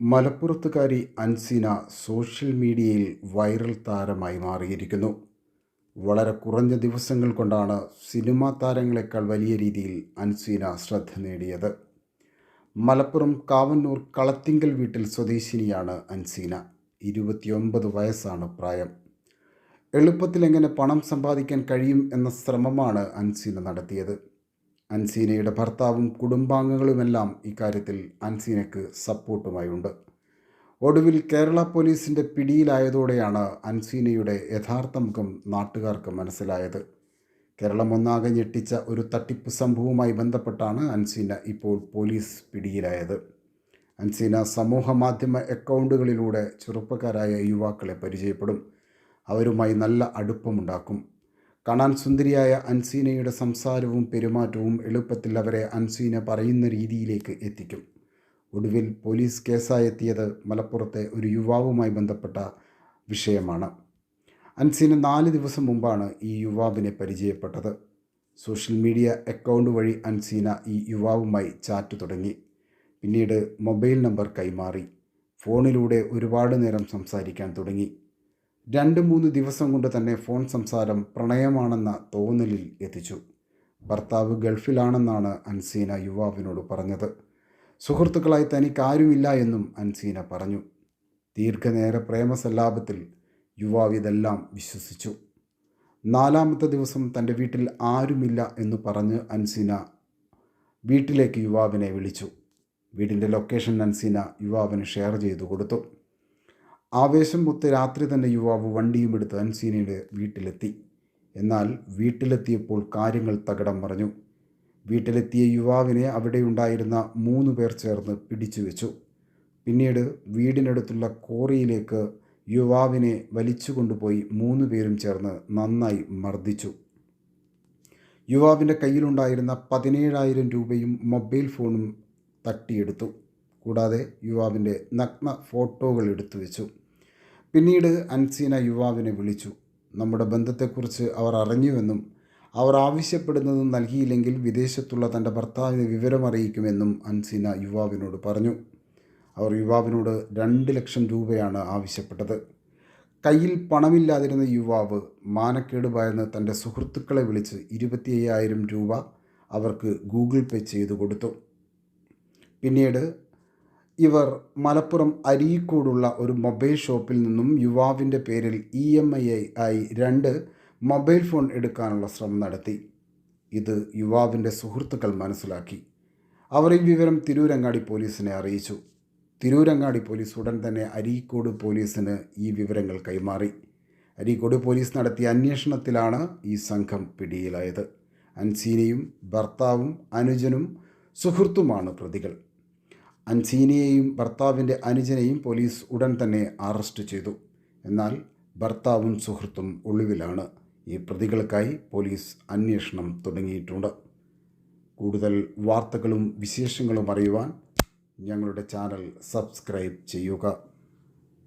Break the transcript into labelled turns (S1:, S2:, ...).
S1: മലപ്പുറത്തുകാരി Ansina social മീഡിയയിൽ viral താരമായി മാറിയിരിക്കുന്നു. വളരെ കുറഞ്ഞ ദിവസങ്ങൾ കൊണ്ടാണ് സിനിമാ താരങ്ങളെക്കാൾ വലിയ രീതിയിൽ അൻസീന ശ്രദ്ധ നേടിയത്. മലപ്പുറം കാവന്നൂർ കളത്തിങ്കൽ വീട്ടിൽ സ്വദേശിനിയാണ് അൻസീന. ഇരുപത്തിയൊമ്പത് വയസ്സാണ് പ്രായം. എളുപ്പത്തിൽ എങ്ങനെ പണം സമ്പാദിക്കാൻ കഴിയും എന്ന ശ്രമമാണ് അൻസീന നടത്തിയത്. അൻസീനയുടെ ഭർത്താവും കുടുംബാംഗങ്ങളുമെല്ലാം ഇക്കാര്യത്തിൽ അൻസീനയ്ക്ക് സപ്പോർട്ടുമായുണ്ട്. ഒടുവിൽ കേരള പോലീസിന്റെ പിടിയിലായതോടെയാണ് അൻസീനയുടെ യഥാർത്ഥ മുഖം നാട്ടുകാർക്ക് മനസ്സിലായത്. കേരളം ഒന്നാകെ ഞെട്ടിച്ച ഒരു തട്ടിപ്പ് സംഭവവുമായി ബന്ധപ്പെട്ടാണ് അൻസീന ഇപ്പോൾ പോലീസ് പിടിയിലായത്. അൻസീന സമൂഹ മാധ്യമ അക്കൗണ്ടുകളിലൂടെ ചെറുപ്പക്കാരായ യുവാക്കളെ പരിചയപ്പെടും. അവരുമായി നല്ല അടുപ്പമുണ്ടാക്കും. കാണാൻ സുന്ദരിയായ അൻസീനയുടെ സംസാരവും പെരുമാറ്റവും എളുപ്പത്തിൽ അവരെ അൻസീന പറയുന്ന രീതിയിലേക്ക് എത്തിക്കും. ഒടുവിൽ പോലീസ് കേസായെത്തിയത് മലപ്പുറത്തെ ഒരു യുവാവുമായി ബന്ധപ്പെട്ട വിഷയമാണ്. അൻസീന നാല് ദിവസം മുമ്പാണ് ഈ യുവാവിനെ പരിചയപ്പെട്ടത്. സോഷ്യൽ മീഡിയ അക്കൗണ്ട് വഴി അൻസീന ഈ യുവാവുമായി ചാറ്റ് തുടങ്ങി. പിന്നീട് മൊബൈൽ നമ്പർ കൈമാറി. ഫോണിലൂടെ ഒരുപാട് നേരം സംസാരിക്കാൻ തുടങ്ങി. രണ്ട് മൂന്ന് ദിവസം കൊണ്ട് തന്നെ ഫോൺ സംസാരം പ്രണയമാണെന്ന തോന്നലിൽ എത്തിച്ചു. ഭർത്താവ് ഗൾഫിലാണെന്നാണ് അൻസീന യുവാവിനോട് പറഞ്ഞത്. സുഹൃത്തുക്കളായി തനിക്ക് ആരുമില്ല എന്നും അൻസീന പറഞ്ഞു. ദീർഘനേര പ്രേമസല്ലാപത്തിൽ യുവാവ് ഇതെല്ലാം വിശ്വസിച്ചു. നാലാമത്തെ ദിവസം തന്റെ വീട്ടിൽ ആരുമില്ല എന്ന് പറഞ്ഞ് അൻസീന വീട്ടിലേക്ക് യുവാവിനെ വിളിച്ചു. വീടിന്റെ ലൊക്കേഷൻ അൻസീന യുവാവിന് ഷെയർ ചെയ്തു കൊടുത്തു. ആവേശം മുത്ത് രാത്രി തന്നെ യുവാവ് വണ്ടിയും എടുത്ത് അൻസീനയുടെ വീട്ടിലെത്തി. എന്നാൽ വീട്ടിലെത്തിയപ്പോൾ കാര്യങ്ങൾ തകിടം മറിഞ്ഞു. വീട്ടിലെത്തിയ യുവാവിനെ അവിടെയുണ്ടായിരുന്ന മൂന്ന് പേർ ചേർന്ന് പിടിച്ചു വെച്ചു. പിന്നീട് വീടിനടുത്തുള്ള കോറിയിലേക്ക് യുവാവിനെ വലിച്ചു കൊണ്ടുപോയി മൂന്ന് പേരും ചേർന്ന് നന്നായി മർദ്ദിച്ചു. യുവാവിന്റെ കയ്യിലുണ്ടായിരുന്ന പതിനേഴായിരം രൂപയും മൊബൈൽ ഫോണും തട്ടിയെടുത്തു. കൂടാതെ യുവാവിന്റെ നഗ്ന ഫോട്ടോകൾ എടുത്തു വെച്ചു. പിന്നീട് അൻസീന യുവാവിനെ വിളിച്ചു. നമ്മുടെ ബന്ധത്തെക്കുറിച്ച് അവർ അറിഞ്ഞുവെന്നും അവർ ആവശ്യപ്പെടുന്നത് നൽകിയില്ലെങ്കിൽ വിദേശത്തുള്ള തന്റെ ഭർത്താവിനെ വിവരമറിയിക്കുമെന്നും അൻസീന യുവാവിനോട് പറഞ്ഞു. അവർ യുവാവിനോട് രണ്ട് ലക്ഷം രൂപയാണ് ആവശ്യപ്പെട്ടത്. കയ്യിൽ പണമില്ലാതിരുന്ന യുവാവ് മാനക്കേട് ഭയന്ന് തന്റെ സുഹൃത്തുക്കളെ വിളിച്ച് ഇരുപത്തി അയ്യായിരം രൂപ അവർക്ക് ഗൂഗിൾ പേ ചെയ്തു കൊടുത്തു. പിന്നീട് ഇവർ മലപ്പുറം അരീക്കോടുള്ള ഒരു മൊബൈൽ ഷോപ്പിൽ നിന്നും യുവാവിന്റെ പേരിൽ ഇ എം ഐ ആയി രണ്ട് മൊബൈൽ ഫോൺ എടുക്കാനുള്ള ശ്രമം നടത്തി. ഇത് യുവാവിന്റെ സുഹൃത്തുക്കൾ മനസ്സിലാക്കി. അവർ ഈ വിവരം തിരൂരങ്ങാടി പോലീസിനെ അറിയിച്ചു. തിരൂരങ്ങാടി പോലീസ് ഉടൻ തന്നെ അരീക്കോട് പോലീസിന് ഈ വിവരങ്ങൾ കൈമാറി. അരീക്കോട് പോലീസ് നടത്തിയ അന്വേഷണത്തിലാണ് ഈ സംഘം പിടിയിലായത്. അൻസീനയും ഭർത്താവും അനുജനും സുഹൃത്തുമാണ് പ്രതികൾ. അൻസീനയെയും ഭർത്താവിന്റെ അനുജനെയും പോലീസ് ഉടൻ തന്നെ അറസ്റ്റ് ചെയ്തു. എന്നാൽ ഭർത്താവും സുഹൃത്തും ഒളിവിലാണ്. ഈ പ്രതികൾക്കായി പോലീസ് അന്വേഷണം തുടങ്ങിയിട്ടുണ്ട്. കൂടുതൽ വാർത്തകളും വിശേഷങ്ങളും അറിയുവാൻ ഞങ്ങളുടെ ചാനൽ സബ്സ്ക്രൈബ് ചെയ്യുക.